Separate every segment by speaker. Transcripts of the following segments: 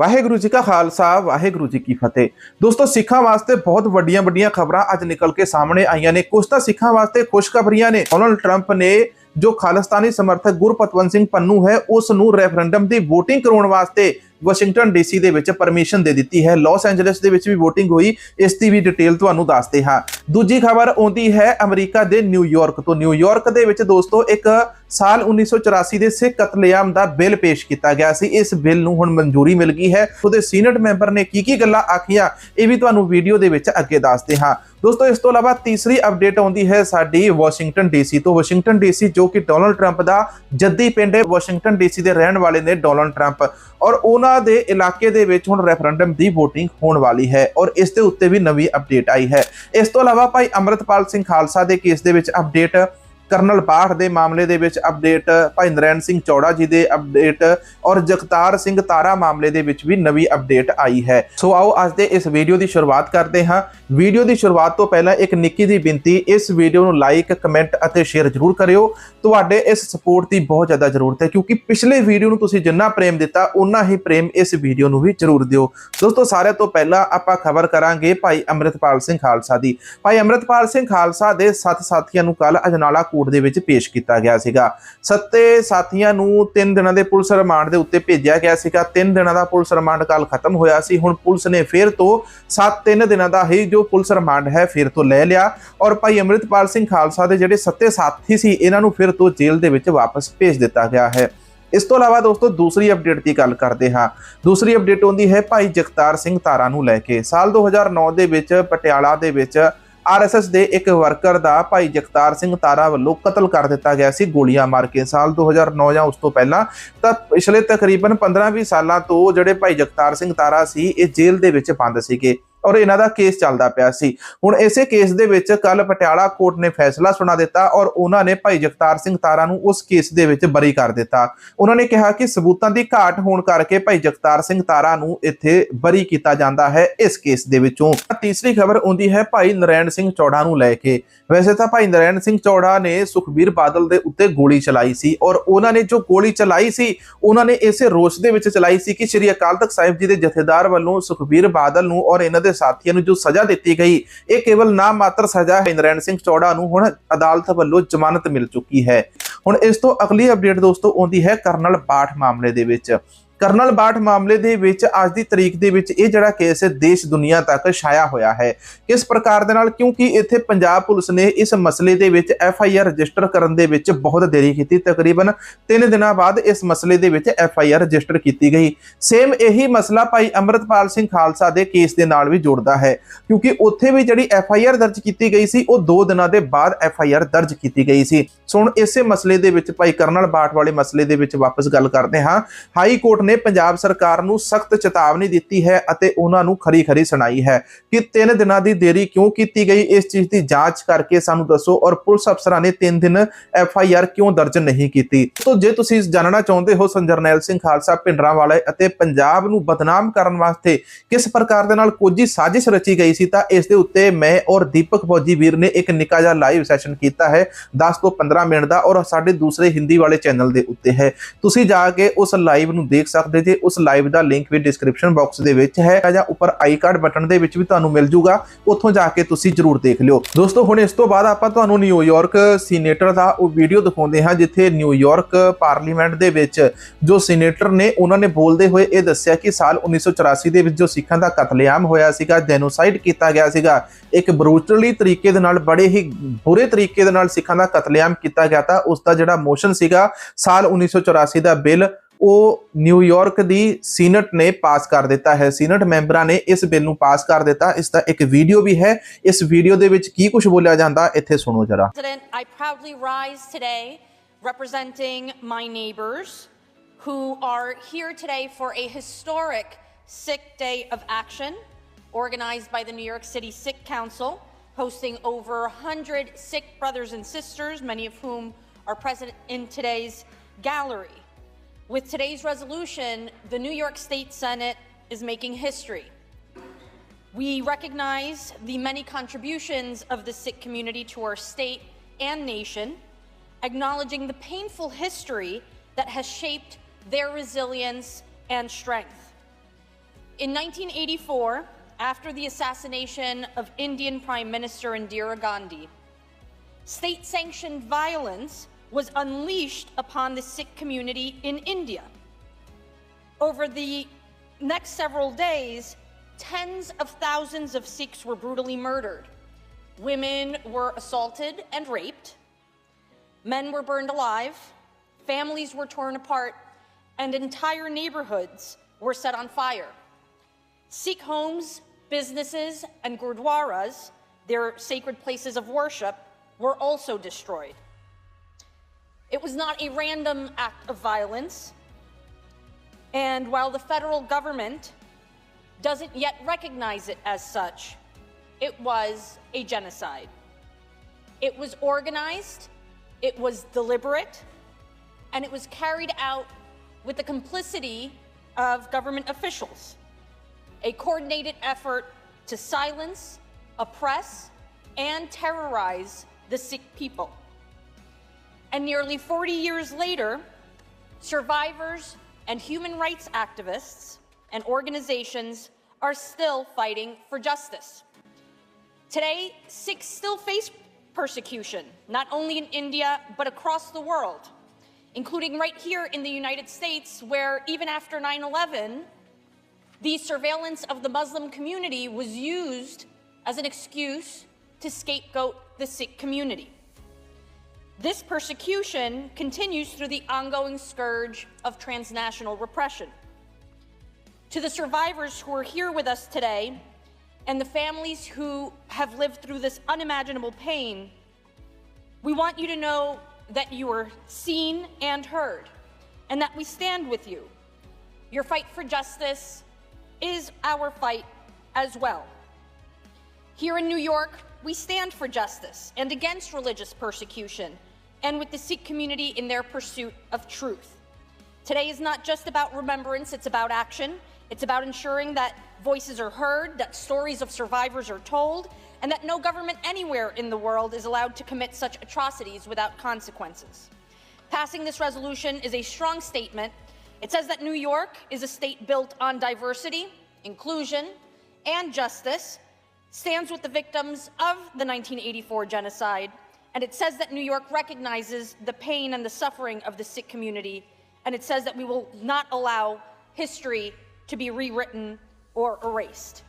Speaker 1: ਵਾਹਿਗੁਰੂ ਜੀ ਕਾ ਖਾਲਸਾ, ਵਾਹਿਗੁਰੂ ਜੀ ਕੀ ਫਤਿਹ। ਦੋਸਤੋ, ਸਿੱਖਾਂ ਵਾਸਤੇ ਬਹੁਤ ਵੱਡੀਆਂ ਵੱਡੀਆਂ ਖਬਰਾਂ ਅੱਜ ਨਿਕਲ ਕੇ ਸਾਹਮਣੇ ਆਈਆਂ ਨੇ। ਕੁਝ ਤਾਂ ਸਿੱਖਾਂ ਵਾਸਤੇ ਖੁਸ਼ਖਬਰੀਆਂ ਨੇ। ਡੋਨਲਡ ਟਰੰਪ ਨੇ ਜੋ ਖਾਲਿਸਤਾਨੀ ਸਮਰਥਕ ਗੁਰਪਤਵੰਤ ਸਿੰਘ ਪੰਨੂ ਹੈ, ਉਸ ਨੂੰ ਰੈਫਰੈਂਡਮ ਦੀ VOTING ਕਰਾਉਣ ਵਾਸਤੇ ਵਾਸ਼ਿੰਗਟਨ ਡੀਸੀ ਦੇ ਵਿੱਚ ਪਰਮਿਸ਼ਨ ਦੇ ਦਿੱਤੀ ਹੈ। ਲਾਸ ਐਂਜਲਸ ਦੇ ਵਿੱਚ ਵੀ VOTING ਹੋਈ, ਇਸ ਦੀ ਵੀ ਡਿਟੇਲ ਤੁਹਾਨੂੰ ਦੱਸਦੇ ਹਾਂ। ਦੂਜੀ ਖਬਰ ਆਉਂਦੀ ਹੈ ਅਮਰੀਕਾ ਦੇ ਨਿਊਯਾਰਕ ਤੋਂ। ਨਿਊਯਾਰਕ ਦੇ ਵਿੱਚ ਦੋਸਤੋ, ਇੱਕ ਸਾਲ 1984 ਦੇ ਸਿੱਖ ਕਤਲੇਆਮ ਦਾ ਬਿੱਲ ਪੇਸ਼ ਕੀਤਾ ਗਿਆ ਸੀ। ਇਸ ਬਿੱਲ ਨੂੰ ਹੁਣ ਮਨਜ਼ੂਰੀ ਮਿਲ ਗਈ ਹੈ। ਉਹਦੇ ਸੀਨੇਟ ਮੈਂਬਰ ਨੇ ਕੀ ਕੀ ਗੱਲਾਂ ਆਖੀਆਂ, ਇਹ ਵੀ ਤੁਹਾਨੂੰ ਵੀਡੀਓ ਦੇ ਵਿੱਚ ਅੱਗੇ ਦੱਸਦੇ ਹਾਂ। ਦੋਸਤੋ, ਇਸ ਤੋਂ ਇਲਾਵਾ ਤੀਸਰੀ ਅਪਡੇਟ ਆਉਂਦੀ ਹੈ ਸਾਡੀ ਵਾਸ਼ਿੰਗਟਨ ਡੀਸੀ ਤੋਂ। ਵਾਸ਼ਿੰਗਟਨ ਡੀਸੀ ਜੋ ਕਿ ਡੋਨਲਡ ਟਰੰਪ ਦਾ ਜੱਦੀ ਪਿੰਡ ਹੈ, ਵਾਸ਼ਿੰਗਟਨ ਡੀਸੀ ਦੇ ਰਹਿਣ ਵਾਲੇ ਨੇ ਡੋਨਲਡ ਟਰੰਪ। ਔਰ ਉਹਨਾਂ ਦੇ ਇਲਾਕੇ ਦੇ ਵਿੱਚ ਹੁਣ ਰੈਫਰੈਂਡਮ ਦੀ VOTING ਹੋਣ ਵਾਲੀ ਹੈ ਔਰ ਇਸ ਦੇ ਉੱਤੇ ਵੀ ਨਵੀਂ ਅਪਡੇਟ ਆਈ ਹੈ। ਇਸ ਤੋਂ ਇਲਾਵਾ ਭਾਈ ਅਮਰਤਪਾਲ ਸਿੰਘ ਖਾਲਸਾ ਦੇ ਕੇਸ ਦੇ ਵਿੱਚ ਅਪਡੇਟ ਕਰਨਲ ਬਾਠ ਦੇ ਮਾਮਲੇ ਦੇ ਵਿੱਚ ਅਪਡੇਟ, ਭਾਈ ਨਰੈਣ ਸਿੰਘ ਚੌੜਾ ਜੀ ਦੇ ਅਪਡੇਟ ਔਰ ਜਗਤਾਰ ਸਿੰਘ ਤਾਰਾ ਮਾਮਲੇ ਦੇ ਵਿੱਚ ਵੀ ਨਵੀਂ ਅਪਡੇਟ ਆਈ ਹੈ। ਸੋ ਆਓ ਅੱਜ ਦੇ ਇਸ ਵੀਡੀਓ ਦੀ ਸ਼ੁਰੂਆਤ ਕਰਦੇ ਹਾਂ। ਵੀਡੀਓ ਦੀ ਸ਼ੁਰੂਆਤ ਤੋਂ ਪਹਿਲਾਂ ਇੱਕ ਨਿੱਕੀ ਦੀ ਬੇਨਤੀ, ਇਸ ਵੀਡੀਓ ਨੂੰ ਲਾਈਕ ਕਮੈਂਟ ਅਤੇ ਸ਼ੇਅਰ ਜ਼ਰੂਰ ਕਰਿਓ। ਤੁਹਾਡੇ ਇਸ ਸਪੋਰਟ ਦੀ ਬਹੁਤ ਜ਼ਿਆਦਾ ਜ਼ਰੂਰਤ ਹੈ ਕਿਉਂਕਿ ਪਿਛਲੇ ਵੀਡੀਓ ਨੂੰ ਤੁਸੀਂ ਜਿੰਨਾ ਪ੍ਰੇਮ ਦਿੱਤਾ ਉਨਾ ਹੀ ਪ੍ਰੇਮ ਇਸ ਵੀਡੀਓ ਨੂੰ ਵੀ ਜ਼ਰੂਰ ਦਿਓ। ਦੋਸਤੋ, ਸਾਰਿਆਂ ਤੋਂ ਪਹਿਲਾਂ ਆਪਾਂ ਖਬਰ ਕਰਾਂਗੇ ਭਾਈ ਅੰਮ੍ਰਿਤਪਾਲ ਸਿੰਘ ਖਾਲਸਾ ਦੀ। ਭਾਈ ਅੰਮ੍ਰਿਤਪਾਲ ਸਿੰਘ ਖਾਲਸਾ ਦੇ ਸੱਤ ਸਾਥੀਆਂ ਨੂੰ ਕੱਲ ਅਜਨਾਲਾ ਕੋਰਟ ਦੇ ਵਿੱਚ ਪੇਸ਼ ਕੀਤਾ ਗਿਆ ਸੀਗਾ। ਸੱਤੇ ਸਾਥੀਆਂ ਨੂੰ 3 ਦਿਨਾਂ ਦੇ ਪੁਲਿਸ ਰਿਮਾਂਡ ਦੇ ਉੱਤੇ ਭੇਜਿਆ ਗਿਆ ਸੀਗਾ। 3 ਦਿਨਾਂ ਦਾ ਪੁਲਿਸ ਰਿਮਾਂਡ ਕੱਲ ਖਤਮ ਹੋਇਆ ਸੀ। ਹੁਣ ਪੁਲਿਸ ਨੇ ਫਿਰ ਤੋਂ 7-3 ਦਿਨਾਂ ਦਾ ਹੀ ਜੋ ਪੁਲਿਸ ਰਿਮਾਂਡ ਹੈ, ਫਿਰ ਤੋਂ ਲੈ ਲਿਆ। ਔਰ ਭਾਈ ਅੰਮ੍ਰਿਤਪਾਲ ਸਿੰਘ ਖਾਲਸਾ ਦੇ ਜਿਹੜੇ ਸੱਤੇ ਸਾਥੀ ਸੀ, ਇਹਨਾਂ ਨੂੰ ਫਿਰ ਤੋਂ ਜੇਲ੍ਹ ਦੇ ਵਿੱਚ ਵਾਪਸ ਭੇਜ ਦਿੱਤਾ ਗਿਆ ਹੈ। ਇਸ ਤੋਂ ਇਲਾਵਾ ਦੋਸਤੋ, ਦੂਸਰੀ ਅਪਡੇਟ ਦੀ ਗੱਲ ਕਰਦੇ ਹਾਂ। ਦੂਸਰੀ ਅਪਡੇਟ ਹੁੰਦੀ ਹੈ ਭਾਈ ਜਗਤਾਰ ਸਿੰਘ ਤਾਰਾ ਨੂੰ ਲੈ ਕੇ। ਸਾਲ 2009 ਦੇ ਵਿੱਚ ਪਟਿਆਲਾ ਦੇ ਵਿੱਚ ਆਰਐਸਐਸ ਦੇ ਇੱਕ ਵਰਕਰ ਦਾ ਭਾਈ ਜਗਤਾਰ ਸਿੰਘ ਤਾਰਾ ਵੱਲੋਂ ਕਤਲ ਕਰ ਦਿੱਤਾ ਗਿਆ ਸੀ, ਗੋਲੀਆਂ ਮਾਰ ਕੇ। ਸਾਲ 2009 ਜਾਂ ਉਸ ਤੋਂ ਪਹਿਲਾਂ ਤਾਂ ਪਿਛਲੇ ਤਕਰੀਬਨ 15-20 ਸਾਲਾਂ ਤੋਂ ਜਿਹੜੇ ਭਾਈ ਜਗਤਾਰ ਸਿੰਘ ਤਾਰਾ ਸੀ, ਇਹ ਜੇਲ੍ਹ ਦੇ ਵਿੱਚ ਬੰਦ ਸੀਗੇ। ਔਰ ਇਹਨਾਂ ਦਾ ਕੇਸ ਚੱਲਦਾ ਪਿਆ ਸੀ। ਹੁਣ ਇਸੇ ਕੇਸ ਦੇ ਵਿੱਚ ਕੱਲ ਪਟਿਆਲਾ ਕੋਰਟ ਨੇ ਫੈਸਲਾ ਸੁਣਾ ਦਿੱਤਾ ਔਰ ਉਹਨਾਂ ਨੇ ਭਾਈ ਜਗਤਾਰ ਸਿੰਘ ਤਾਰਾ ਨੂੰ ਉਸ ਕੇਸ ਦੇ ਵਿੱਚ ਬਰੀ ਕਰ ਦਿੱਤਾ। ਉਹਨਾਂ ਨੇ ਕਿਹਾ ਕਿ ਸਬੂਤਾਂ ਦੀ ਘਾਟ ਹੋਣ ਕਰਕੇ ਭਾਈ ਜਗਤਾਰ ਸਿੰਘ ਤਾਰਾ ਨੂੰ ਇੱਥੇ ਬਰੀ ਕੀਤਾ ਜਾਂਦਾ ਹੈ ਇਸ ਕੇਸ ਦੇ ਵਿੱਚੋਂ। ਤੀਸਰੀ ਖਬਰ ਆਉਂਦੀ ਹੈ ਭਾਈ ਨਰੈਣ ਸਿੰਘ ਚੌੜਾ ਨੂੰ ਲੈ ਕੇ। ਵੈਸੇ ਤਾਂ ਭਾਈ ਨਰੈਣ ਸਿੰਘ ਚੌੜਾ ਨੇ ਸੁਖਬੀਰ ਬਾਦਲ ਦੇ ਉੱਤੇ ਗੋਲੀ ਚਲਾਈ ਸੀ ਔਰ ਉਹਨਾਂ ਨੇ ਜੋ ਗੋਲੀ ਚਲਾਈ ਸੀ, ਉਹਨਾਂ ਨੇ ਇਸੇ ਰੋਸ਼ ਦੇ ਵਿੱਚ ਚਲਾਈ ਸੀ ਕਿ ਸ੍ਰੀ ਅਕਾਲ ਤਖਤ ਸਾਹਿਬ ਜੀ ਦੇ ਜਥੇਦਾਰ ਵੱਲੋਂ ਸੁਖਬੀਰ ਬਾਦਲ ਨੂੰ ਔਰ ਇਹਨਾਂ ਦੇ ਸਾਥੀਆਂ ਨੂੰ ਜੋ ਸਜ਼ਾ ਦਿੱਤੀ ਗਈ, ਇਹ ਕੇਵਲ ਨਾ ਮਾਤਰ ਸਜ਼ਾ ਹੈ। ਨਰੈਣ ਸਿੰਘ ਚੌੜਾ ਨੂੰ ਹੁਣ ਅਦਾਲਤ ਵੱਲੋਂ ਜ਼ਮਾਨਤ ਮਿਲ ਚੁੱਕੀ ਹੈ। ਹੁਣ ਇਸ ਤੋਂ ਅਗਲੀ ਅਪਡੇਟ ਦੋਸਤੋ ਆਉਂਦੀ ਹੈ ਕਰਨਲ ਬਾਠ ਮਾਮਲੇ ਦੇ ਵਿੱਚ। ਕਰਨਲ ਬਾਠ ਮਾਮਲੇ ਦੇ ਵਿੱਚ ਅੱਜ ਦੀ ਤਰੀਕ ਦੇ ਵਿੱਚ ਇਹ ਜਿਹੜਾ ਕੇਸ ਹੈ, ਦੇਸ਼ ਦੁਨੀਆ ਤੱਕ ਛਾਇਆ ਹੋਇਆ ਹੈ। ਕਿਸ ਪ੍ਰਕਾਰ ਦੇ ਨਾਲ? ਕਿਉਂਕਿ ਇੱਥੇ ਪੰਜਾਬ ਪੁਲਿਸ ਨੇ ਇਸ ਮਸਲੇ ਦੇ ਵਿੱਚ ਐਫ ਆਈ ਆਰ ਰਜਿਸਟਰ ਕਰਨ ਦੇ ਵਿੱਚ ਬਹੁਤ ਦੇਰੀ ਕੀਤੀ। ਤਕਰੀਬਨ 3 ਦਿਨਾਂ ਬਾਅਦ ਇਸ ਮਸਲੇ ਦੇ ਵਿੱਚ ਐਫ ਆਈ ਆਰ ਰਜਿਸਟਰ ਕੀਤੀ ਗਈ। ਸੇਮ ਇਹੀ ਮਸਲਾ ਭਾਈ ਅੰਮ੍ਰਿਤਪਾਲ ਸਿੰਘ ਖਾਲਸਾ ਦੇ ਕੇਸ ਦੇ ਨਾਲ ਵੀ ਜੁੜਦਾ ਹੈ। ਕਿਉਂਕਿ ਉੱਥੇ ਵੀ ਜਿਹੜੀ ਐਫ ਆਈ ਆਰ ਦਰਜ ਕੀਤੀ ਗਈ ਸੀ, ਉਹ 2 ਦਿਨਾਂ ਦੇ ਬਾਅਦ ਐਫ ਆਈ ਆਰ ਦਰਜ ਕੀਤੀ ਗਈ ਸੀ। ਸੋ ਹੁਣ ਇਸੇ ਮਸਲੇ ਦੇ ਵਿੱਚ ਭਾਈ ਕਰਨਲ ਬਾਠ ਵਾਲੇ ਮਸਲੇ ਦੇ ਵਿੱਚ ਵਾਪਸ ਗੱਲ ਕਰਦੇ ਹਾਂ। ਹਾਈ ਕੋਰਟ ਨੇ ਪੰਜਾਬ ਸਰਕਾਰ ਨੂੰ ਸਖਤ ਚੇਤਾਵਨੀ ਦਿੱਤੀ ਹੈ ਅਤੇ ਉਹਨਾਂ ਨੂੰ ਖਰੀ ਖਰੀ ਸੁਣਾਈ ਹੈ ਕਿ 3 ਦਿਨਾਂ ਦੀ ਦੇਰੀ ਕਿਉਂ ਕੀਤੀ ਗਈ? ਇਸ ਚੀਜ਼ ਦੀ ਜਾਂਚ ਕਰਕੇ ਸਾਨੂੰ ਦੱਸੋ ਔਰ ਪੁਲਿਸ ਅਫਸਰਾਂ ਨੇ 3 ਦਿਨ ਐਫ ਆਈ ਆਰ ਕਿਉਂ ਦਰਜ ਨਹੀਂ ਕੀਤੀ? ਤੋਂ ਜੇ ਤੁਸੀਂ ਜਾਣਨਾ ਚਾਹੁੰਦੇ ਹੋ ਸੰਜਰਨੈਲ ਸਿੰਘ ਖਾਲਸਾ ਪਿੰਡਰਾਂ ਵਾਲੇ ਅਤੇ ਪੰਜਾਬ ਨੂੰ ਬਦਨਾਮ ਕਰਨ ਵਾਸਤੇ ਕਿਸ ਪ੍ਰਕਾਰ ਦੇ ਨਾਲ ਕੋਜੀ ਸਾਜ਼ਿਸ਼ ਰਚੀ ਗਈ ਸੀ, ਤਾਂ ਇਸ ਦੇ ਉੱਤੇ ਮੈਂ ਔਰ ਦੀਪਕ ਫੌਜੀ ਵੀਰ ਨੇ ਇੱਕ ਨਿੱਕਾ ਜਿਹਾ ਲਾਈਵ ਸੈਸ਼ਨ ਕੀਤਾ ਹੈ 10 ਤੋਂ 15 ਮਿੰਟ ਦਾ ਔਰ ਸਾਡੇ ਦੂਸਰੇ ਹਿੰਦੀ ਵਾਲੇ ਚੈਨਲ ਦੇ ਉੱਤੇ ਹੈ। ਤੁਸੀਂ ਜਾ ਕੇ ਉਸ ਲਾਈਵ ਨੂੰ ਦੇਖ ਸਕਦੇ ਜੇ ਉਸ ਲਾਈਵ ਦਾ ਲਿੰਕ ਵੀ ਡਿਸਕ੍ਰਿਪਸ਼ਨ ਬਾਕਸ ਦੇ ਵਿੱਚ ਹੈ ਜਾਂ ਉੱਪਰ ਆਈ ਕਾਰਡ ਬਟਨ ਦੇ ਵਿੱਚ ਵੀ ਤੁਹਾਨੂੰ ਮਿਲ ਜੂਗਾ, ਉੱਥੋਂ ਜਾ ਕੇ ਤੁਸੀਂ ਜਰੂਰ ਦੇਖ ਲਿਓ। ਦੋਸਤੋ, ਹੁਣ ਇਸ ਤੋਂ ਬਾਅਦ ਆਪਾਂ ਤੁਹਾਨੂੰ ਨਿਊਯਾਰਕ ਸੀਨੇਟਰ ਦਾ ਉਹ ਵੀਡੀਓ ਦਿਖਾਉਂਦੇ ਹਾਂ, ਜਿੱਥੇ ਨਿਊਯਾਰਕ ਪਾਰਲੀਮੈਂਟ ਦੇ ਵਿੱਚ ਜੋ ਸੀਨੇਟਰ ਨੇ, ਉਹਨਾਂ ਨੇ ਬੋਲਦੇ ਹੋਏ ਇਹ ਦੱਸਿਆ ਕਿ ਸਾਲ 1984 ਦੇ ਵਿੱਚ ਜੋ ਸਿੱਖਾਂ ਦਾ ਕਤਲੇਆਮ ਹੋਇਆ ਸੀਗਾ, ਜੈਨੋਸਾਈਡ ਕੀਤਾ ਗਿਆ ਸੀਗਾ, ਇੱਕ ਬਰੂਟਲੀ ਤਰੀਕੇ ਦੇ ਨਾਲ, ਬੜੇ ਹੀ ਬੁਰੇ ਤਰੀਕੇ ਦੇ ਨਾਲ ਸਿੱਖਾਂ ਦਾ ਕਤਲੇਆਮ ਕੀਤਾ ਗਿਆ ਤਾਂ ਉਸ ਦਾ ਜਿਹੜਾ ਮੋਸ਼ਨ ਸੀਗਾ, ਸਾਲ 1984 ਦਾ ਬਿੱਲ ਉਹ ਨਿਊਯਾਰਕ ਦੀ ਸੀਨਟ ਨੇ ਪਾਸ ਕਰ ਦਿੱਤਾ ਹੈ ਸੀਨਟ ਮੈਂਬਰਾਂ ਨੇ ਇਸ ਬਿੱਲ ਨੂੰ ਪਾਸ ਕਰ ਦਿੱਤਾ ਇਸ ਦਾ ਇੱਕ ਵੀਡੀਓ ਵੀ ਹੈ ਇਸ ਵੀਡੀਓ ਦੇ ਵਿੱਚ ਕੀ ਕੁਝ ਬੋਲਿਆ ਜਾਂਦਾ ਇੱਥੇ ਸੁਣੋ ਜਰਾ
Speaker 2: President, I proudly rise today representing my neighbors who are here today for a historic Sikh Day of Action organized by the New York City Sikh Council, hosting over 100 Sikh brothers and sisters, many of whom are present in today's gallery. With today's resolution, the New York State Senate is making history. We recognize the many contributions of the Sikh community to our state and nation, acknowledging the painful history that has shaped their resilience and strength. In 1984, after the assassination of Indian Prime Minister Indira Gandhi, state sanctioned violence was unleashed upon the Sikh community in India. Over the next several days, tens of thousands of Sikhs were brutally murdered. Women were assaulted and raped. Men were burned alive. Families were torn apart. And entire neighborhoods were set on fire. Sikh homes, businesses, and gurdwaras, their sacred places of worship, were also destroyed. It was not a random act of violence. And while the federal government doesn't yet recognize it as such, it was a genocide. It was organized, it was deliberate, and it was carried out with the complicity of government officials. A coordinated effort to silence, oppress, and terrorize the Sikh people. And nearly 40 years later, survivors and human rights activists and organizations are still fighting for justice. Today, Sikhs still face persecution, not only in India, but across the world, including right here in the United States, where even after 9 11, the surveillance of the Muslim community was used as an excuse to scapegoat the Sikh community. This persecution continues through the ongoing scourge of transnational repression. To the survivors who are here with us today and the families who have lived through this unimaginable pain, we want you to know that you are seen and heard and that we stand with you. Your fight for justice is our fight as well. Here in New York, we stand for justice and against religious persecution and with the Sikh community in their pursuit of truth. Today is not just about remembrance, it's about action. It's about ensuring that voices are heard, that stories of survivors are told, and that no government anywhere in the world is allowed to commit such atrocities without consequences. Passing this resolution is a strong statement. It says that New York is a state built on diversity, inclusion, and justice, stands with the victims of the 1984 genocide, and it says that New York recognizes the pain and the suffering of the Sikh community, and it says that we will not allow history to be rewritten or erased.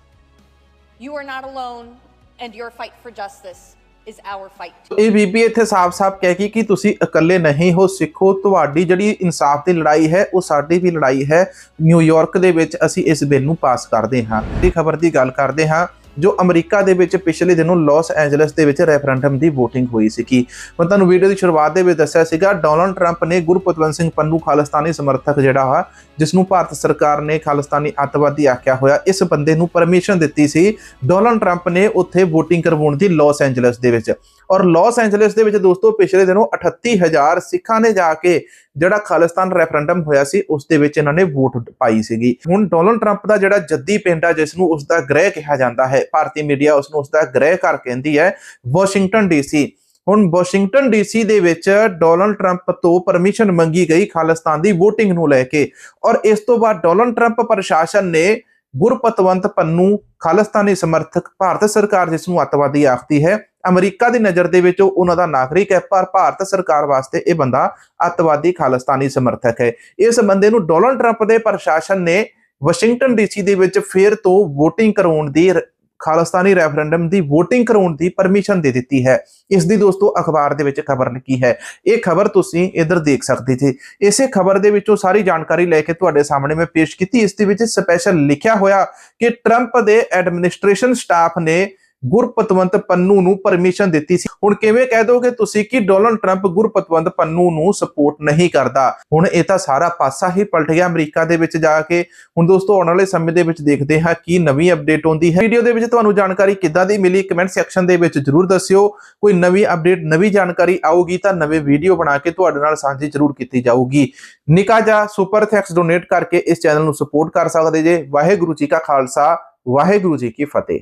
Speaker 2: You are not alone, and your fight for justice is our fight too.
Speaker 1: ਇਹ ਬੀਬੀ ਇੱਥੇ ਸਾਫ਼-ਸਾਫ਼ ਕਹਿ ਗਈ ਕਿ ਤੁਸੀਂ ਇਕੱਲੇ ਨਹੀਂ ਹੋ ਸਿੱਖੋ ਤੁਹਾਡੀ ਜਿਹੜੀ ਇਨਸਾਫ ਦੀ ਲੜਾਈ ਹੈ ਉਹ ਸਾਡੀ ਵੀ ਲੜਾਈ ਹੈ ਨਿਊਯਾਰਕ ਦੇ ਵਿੱਚ ਅਸੀਂ ਇਸ ਬਿੱਲ ਨੂੰ ਪਾਸ ਕਰਦੇ ਹਾਂ ਇਹ ਖਬਰ ਦੀ ਗੱਲ ਕਰਦੇ ਹਾਂ ਜੋ ਅਮਰੀਕਾ ਦੇ ਵਿੱਚ ਪਿਛਲੇ ਦਿਨੋਂ ਲਾਸ ਐਂਜਲਸ ਦੇ ਵਿੱਚ ਰੈਫਰੈਂਡਮ ਦੀ VOTING ਹੋਈ ਸੀ ਕਿ ਮੈਂ ਤੁਹਾਨੂੰ ਵੀਡੀਓ ਦੀ ਸ਼ੁਰੂਆਤ ਦੇ ਵਿੱਚ ਦੱਸਿਆ ਸੀਗਾ, ਡੋਨਲਡ ਟਰੰਪ ਨੇ ਗੁਰਪਤਵੰਤ ਸਿੰਘ ਪੰਨੂ ਖਾਲਿਸਤਾਨੀ ਸਮਰਥਕ ਜਿਹੜਾ ਵਾ ਜਿਸ ਨੂੰ ਭਾਰਤ ਸਰਕਾਰ ਨੇ ਖਾਲਿਸਤਾਨੀ ਅੱਤਵਾਦੀ ਆਖਿਆ ਹੋਇਆ, ਇਸ ਬੰਦੇ ਨੂੰ ਪਰਮਿਸ਼ਨ ਦਿੱਤੀ ਸੀ। ਡੋਨਲਡ ਟਰੰਪ ਨੇ ਉੱਥੇ VOTING ਕਰਵਾਉਣ ਦੀ ਲਾਸ ਐਂਜਲਸ ਦੇ ਵਿੱਚ। ਔਰ ਲਾਸ ਐਂਜਲਸ ਦੇ ਵਿੱਚ ਦੋਸਤੋ, ਪਿਛਲੇ ਦਿਨੋਂ 38000 ਸਿੱਖਾਂ ਨੇ ਜਾ ਕੇ ਜਿਹੜਾ ਖਾਲਿਸਤਾਨ ਰੈਫਰੈਂਡਮ ਹੋਇਆ ਸੀ, ਉਸ ਦੇ ਵਿੱਚ ਇਹਨਾਂ ਨੇ ਵੋਟ ਪਾਈ ਸੀਗੀ। ਹੁਣ ਡੋਨਲਡ ਟਰੰਪ ਦਾ ਜਿਹੜਾ ਜੱਦੀ ਪਿੰਡ ਆ, ਜਿਸ ਨੂੰ ਉਸ ਦਾ ਗ੍ਰਹਿ ਕਿਹਾ ਜਾਂਦਾ ਹੈ, ਭਾਰਤੀ ਮੀਡੀਆ ਉਸ ਨੂੰ ਉਸ ਦਾ ਗ੍ਰਹਿ ਘਰ ਕਹਿੰਦੀ ਹੈ, ਵਾਸ਼ਿੰਗਟਨ ਡੀਸੀ। ਹੁਣ ਵਾਸ਼ਿੰਗਟਨ ਡੀਸੀ ਦੇ ਵਿੱਚ ਡੋਨਲਡ ਟਰੰਪ ਤੋਂ ਪਰਮਿਸ਼ਨ ਮੰਗੀ ਗਈ ਖਾਲਿਸਤਾਨ ਦੀ VOTING ਨੂੰ ਲੈ ਕੇ। ਔਰ ਇਸ ਤੋਂ ਬਾਅਦ ਡੋਨਲਡ ਟਰੰਪ ਪ੍ਰਸ਼ਾਸਨ ਨੇ ਗੁਰਪਤਵੰਤ ਪੰਨੂ ਖਾਲਿਸਤਾਨੀ ਸਮਰਥਕ ਭਾਰਤ ਸਰਕਾਰ ਜਿਸ ਨੂੰ ਅੱਤਵਾਦੀ ਆਖਦੀ ਹੈ, ਅਮਰੀਕਾ ਦੀ ਨਜ਼ਰ ਦੇ ਵਿੱਚ ਉਹ ਉਹਨਾਂ ਦਾ ਨਾਗਰਿਕ ਹੈ, ਪਰ ਭਾਰਤ ਸਰਕਾਰ ਵਾਸਤੇ ਇਹ ਬੰਦਾ ਅੱਤਵਾਦੀ ਖਾਲਿਸਤਾਨੀ ਸਮਰਥਕ ਹੈ। ਇਸ ਬੰਦੇ ਨੂੰ ਡੋਨਲਡ ਟਰੰਪ ਦੇ ਪ੍ਰਸ਼ਾਸਨ ਨੇ ਵਾਸ਼ਿੰਗਟਨ ਡੀਸੀ ਦੇ ਵਿੱਚ ਫੇਰ ਤੋਂ VOTING ਕਰਾਉਣ ਦੀ ਖਾਲਿਸਤਾਨੀ ਰੈਫਰੈਂਡਮ ਦੀ VOTING ਕਰਾਉਣ ਦੀ ਪਰਮਿਸ਼ਨ ਦੇ ਦਿੱਤੀ ਹੈ। ਇਸ ਦੀ ਦੋਸਤੋ ਅਖਬਾਰ ਦੇ ਵਿੱਚ ਖਬਰ ਲਿਖੀ ਹੈ। ਇਹ ਖਬਰ ਤੁਸੀਂ ਇੱਧਰ ਦੇਖ ਸਕਦੇ ਜੀ। ਇਸੇ ਖਬਰ ਦੇ ਵਿੱਚੋਂ ਸਾਰੀ ਜਾਣਕਾਰੀ ਲੈ ਕੇ ਤੁਹਾਡੇ ਸਾਹਮਣੇ ਮੈਂ ਪੇਸ਼ ਕੀਤੀ। ਇਸ ਦੇ ਵਿੱਚ ਸਪੈਸ਼ਲ ਲਿਖਿਆ ਹੋਇਆ ਕਿ ਟਰੰਪ ਦੇ ਐਡਮਿਨਿਸਟ੍ਰੇਸ਼ਨ ਸਟਾਫ ਨੇ ਗੁਰਪਤਵੰਤ ਪੰਨੂ ਨੂੰ ਪਰਮਿਸ਼ਨ ਦਿੱਤੀ ਸੀ। ਹੁਣ ਕਿਵੇਂ ਕਹਿ ਦੋਗੇ ਤੁਸੀਂ ਕਿ ਡੋਨਲਡ ਟਰੰਪ ਗੁਰਪਤਵੰਤ ਪੰਨੂ ਨੂੰ ਸਪੋਰਟ ਨਹੀਂ ਕਰਦਾ? ਹੁਣ ਇਹ ਤਾਂ ਸਾਰਾ ਪਾਸਾ ਹੀ ਪਲਟ ਗਿਆ ਅਮਰੀਕਾ ਦੇ ਵਿੱਚ ਜਾ ਕੇ। ਹੁਣ ਦੋਸਤੋ, ਆਉਣ ਵਾਲੇ ਸਮੇਂ ਦੇ ਵਿੱਚ ਦੇਖਦੇ ਹਾਂ ਕੀ ਨਵੀਂ ਅਪਡੇਟ ਆਉਂਦੀ ਹੈ। ਵੀਡੀਓ ਦੇ ਵਿੱਚ ਤੁਹਾਨੂੰ ਜਾਣਕਾਰੀ ਕਿੱਦਾਂ ਦੀ ਮਿਲੀ? ਕਮੈਂਟ ਸੈਕਸ਼ਨ ਦੇ ਵਿੱਚ ਜਰੂਰ ਦੱਸਿਓ। ਕੋਈ ਨਵੀਂ ਅਪਡੇਟ ਨਵੀਂ ਜਾਣਕਾਰੀ ਆਊਗੀ ਤਾਂ ਨਵੇਂ ਵੀਡੀਓ ਬਣਾ ਕੇ ਤੁਹਾਡੇ ਨਾਲ ਸਾਂਝੀ ਜਰੂਰ ਕੀਤੀ ਜਾਊਗੀ। ਨਿਕਾ ਜਾ ਸੁਪਰ ਥੈਂਕਸ ਡੋਨੇਟ ਕਰਕੇ ਇਸ ਚੈਨਲ ਨੂੰ ਸਪੋਰਟ ਕਰ ਸਕਦੇ ਜੇ। ਵਾਹਿਗੁਰੂ ਜੀ ਕਾ ਖਾਲਸਾ, ਵਾਹਿਗੁਰੂ ਜੀ ਕੀ ਫਤਿਹ।